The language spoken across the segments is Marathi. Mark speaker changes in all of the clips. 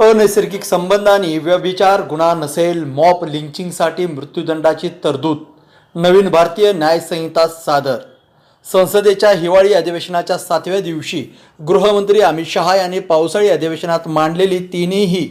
Speaker 1: अनैसर्गिक संबंधांनी व्यभिचार गुन्हा नसेल मॉप लिंचिंगसाठी मृत्यूदंडाची तरतूद नवीन भारतीय न्यायसंहिता सादर. संसदेच्या हिवाळी अधिवेशनाच्या सातव्या दिवशी गृहमंत्री अमित शहा यांनी पावसाळी अधिवेशनात मांडलेली तिन्ही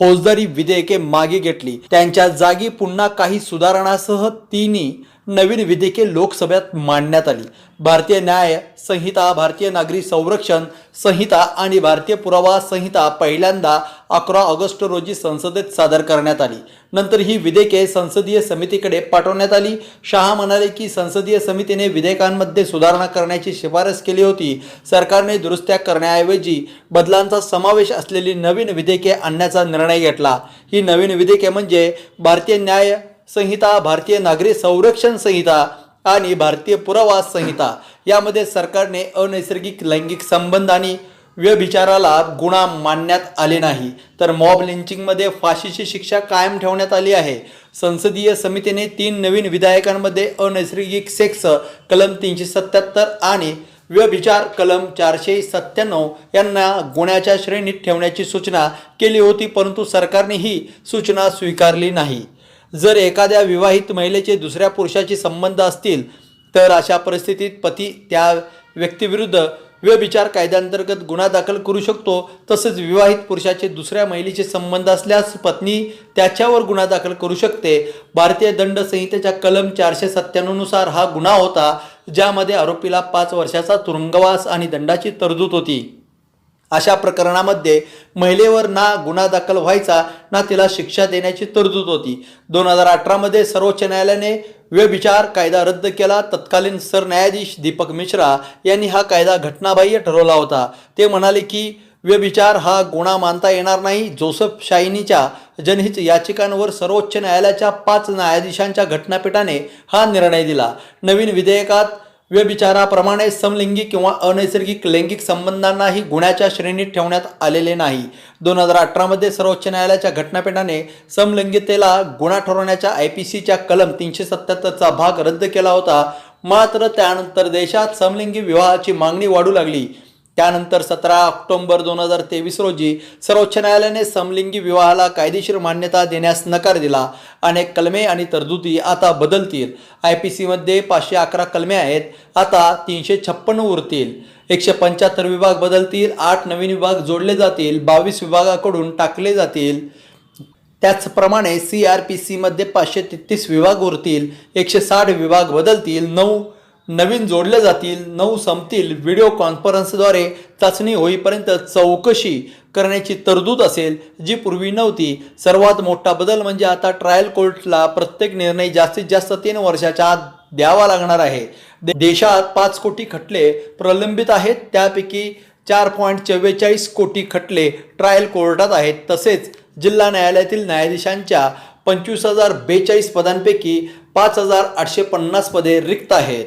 Speaker 1: फौजदारी विधेयके मागे घेतली. त्यांच्या जागी पुन्हा काही सुधारणासह तिन्ही नवीन विधेयके लोकसभेत मांडण्यात आली. भारतीय न्याय संहिता भारतीय नागरी संरक्षण संहिता आणि भारतीय पुरावा संहिता पहिल्यांदा अकरा ऑगस्ट रोजी संसदेत सादर करण्यात आली. नंतर ही विधेयके संसदीय समितीकडे पाठवण्यात आली. शहा म्हणाले की संसदीय समितीने विधेयकांमध्ये सुधारणा करण्याची शिफारस केली होती. सरकारने दुरुस्त्या करण्याऐवजी बदलांचा समावेश असलेली नवीन विधेयके आणण्याचा निर्णय घेतला. ही नवीन विधेयके म्हणजे भारतीय न्याय संहिता भारतीय नागरी संरक्षण संहिता आणि भारतीय पुरावा संहिता. यामध्ये सरकारने अनैसर्गिक लैंगिक संबंध आणि व्यभिचाराला गुन्हा मानण्यात आले नाही. तर मॉब लिंचिंगमध्ये फाशीची शिक्षा कायम ठेवण्यात आली आहे. संसदीय समितीने तीन नवीन विधायकांमध्ये अनैसर्गिक सेक्स कलम तीनशे सत्याहत्तर आणि व्यभिचार कलम चारशे सत्त्याण्णव यांना गुन्ह्याच्या श्रेणीत ठेवण्याची सूचना केली होती परंतु सरकारने ही सूचना स्वीकारली नाही. जर एखाद्या विवाहित महिलेचे दुसऱ्या पुरुषाशी संबंध असतील तर अशा परिस्थितीत पती त्या व्यक्तीविरुद्ध व्यभिचार कायद्याअंतर्गत गुन्हा दाखल करू शकतो. तसेच विवाहित पुरुषाचे दुसऱ्या महिलेचे संबंध असल्यास पत्नी त्याच्यावर गुन्हा दाखल करू शकते. भारतीय दंड संहितेच्या कलम चारशे सत्त्याण्णवनुसार हा गुन्हा होता ज्यामध्ये आरोपीला पाच वर्षाचा तुरुंगवास आणि दंडाची तरतूद होती. अशा प्रकरणामध्ये महिलेवर ना गुन्हा दाखल व्हायचा ना तिला शिक्षा देण्याची तरतूद होती. दोन हजार अठरामध्ये सर्वोच्च न्यायालयाने व्यभिचार कायदा रद्द केला. तत्कालीन सरन्यायाधीश दीपक मिश्रा यांनी हा कायदा घटनाबाह्य ठरवला होता. ते म्हणाले की व्यभिचार हा गुन्हा मानता येणार नाही. जोसेफ शायनीच्या जनहित याचिकांवर सर्वोच्च न्यायालयाच्या पाच न्यायाधीशांच्या घटनापीठाने हा निर्णय दिला. नवीन विधेयकात व्यभिचाराप्रमाणे समलिंगी किंवा अनैसर्गिक लैंगिक संबंधांनाही गुन्ह्याच्या श्रेणीत ठेवण्यात आलेले नाही. दोन हजार अठरामध्ये सर्वोच्च न्यायालयाच्या घटनापीठाने समलिंगितेला गुन्हा ठरवण्याच्या आय पी सीच्या कलम तीनशे सत्याहत्तरचा भाग रद्द केला होता. मात्र त्यानंतर देशात समलिंगी विवाहाची मागणी वाढू लागली. त्यानंतर सतरा ऑक्टोबर दोन हजार तेवीस रोजी सर्वोच्च न्यायालयाने समलिंगी विवाहाला कायदेशीर मान्यता देण्यास नकार दिला. अनेक कलमे आणि तरतुदी आता बदलतील. आय पी सीमध्ये पाचशे अकरा कलमे आहेत. आता तीनशे छप्पन्न उरतील. एकशे पंच्याहत्तर विभाग बदलतील. आठ नवीन विभाग जोडले जातील. बावीस विभागाकडून टाकले जातील. त्याचप्रमाणे सी आर पी सीमध्ये पाचशे तेहतीस विभाग उरतील. एकशे साठ विभाग बदलतील. नऊ नवीन जोडले जातील नऊ संपतील व्हिडिओ कॉन्फरन्सद्वारे चाचणी होईपर्यंत चौकशी करण्याची तरतूद असेल जी पूर्वी नव्हती. सर्वात मोठा बदल म्हणजे आता ट्रायल कोर्टला प्रत्येक निर्णय जास्तीत जास्त तीन वर्षाच्या आत द्यावा लागणार आहे. दे- देशात पाच कोटी खटले प्रलंबित आहेत त्यापैकी चार पॉईंट चव्वेचाळीस कोटी खटले ट्रायल कोर्टात आहेत. तसेच जिल्हा न्यायालयातील न्यायाधीशांच्या पंचवीस हजार बेचाळीस पदांपैकी पाच हजार आठशे पन्नास पदे रिक्त आहेत.